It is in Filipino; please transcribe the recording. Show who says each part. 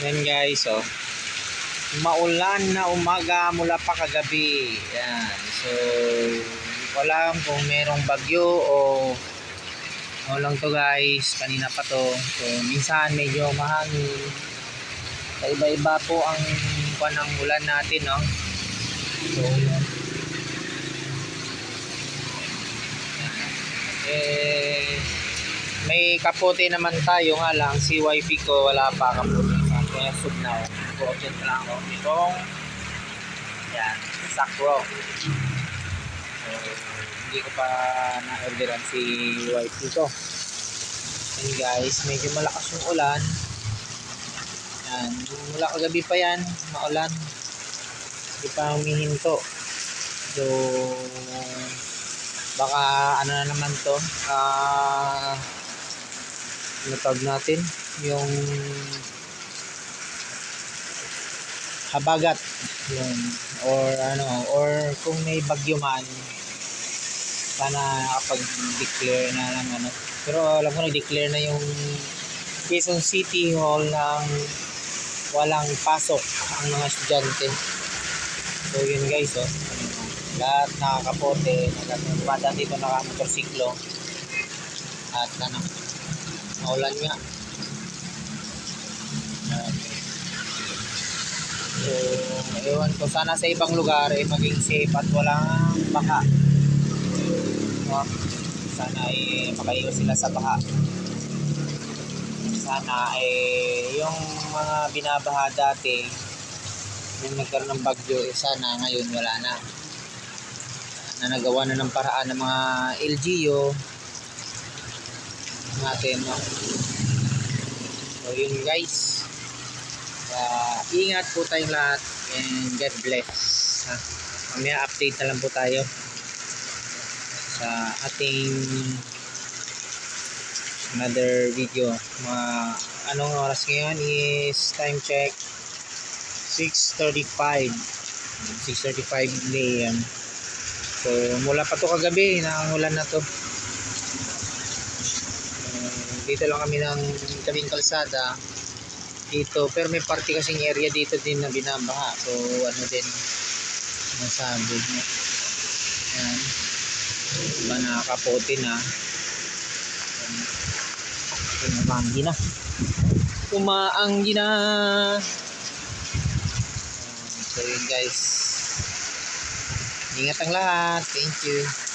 Speaker 1: Yan guys, oh. Maulan na umaga mula pa kagabi. Yan. So, hindi ko kung merong bagyo o ano lang to guys. Kanina pa to. So, minsan medyo mahangin. Iba-iba po ang kuwan ng ulan natin, no? So, yun. Eh, may kapote naman tayo nga lang. Si wifey ko wala pa kapote. Kaya sub na ako. Project lang ako. Itong, yan, sakro. So, hindi ko pa na-orderan si wifey ko. And guys, medyo malakas yung ulan. Yan, mula kagabi pa yan, maulan. Hindi pa humihinto. So, baka ano na naman to, ah, ano tawag natin, yung habagat yun. Or ano or kung may bagyo man sana nakapag-declare na ng ano. Pero alam ko nag-declare na yung Quezon City Hall ng walang pasok ang mga estudyante. So yun guys oh. Lahat nakakapote nagkakabada dito nakamotorsiklo at ano maulan nga. Okay. So, ewan ko, sana sa ibang lugar ay maging safe at walang baha. No? Sana ay makaiwas sila sa baha. Sana ay yung mga binabaha dati, yung nagkaroon ng bagyo, eh sana ngayon wala na. Na nagawa na ng paraan ng mga LGU natin, no? So, yun guys. Kaya ingat po tayong lahat and God bless. Ha? Mamaya update na lang po tayo sa ating another video. Mga anong oras ngayon is time check 6.35 6.35 a.m. So mula pa to kagabi na ulan na to. Uh, dito lang kami ng tabing kalsada dito. Pero may party kasing area dito din na binabaha. So ano din nasabi mo yan iba nakakapote na. Umaanggi na. Umaanggi na. So yun guys. Ingat ang lahat. Thank you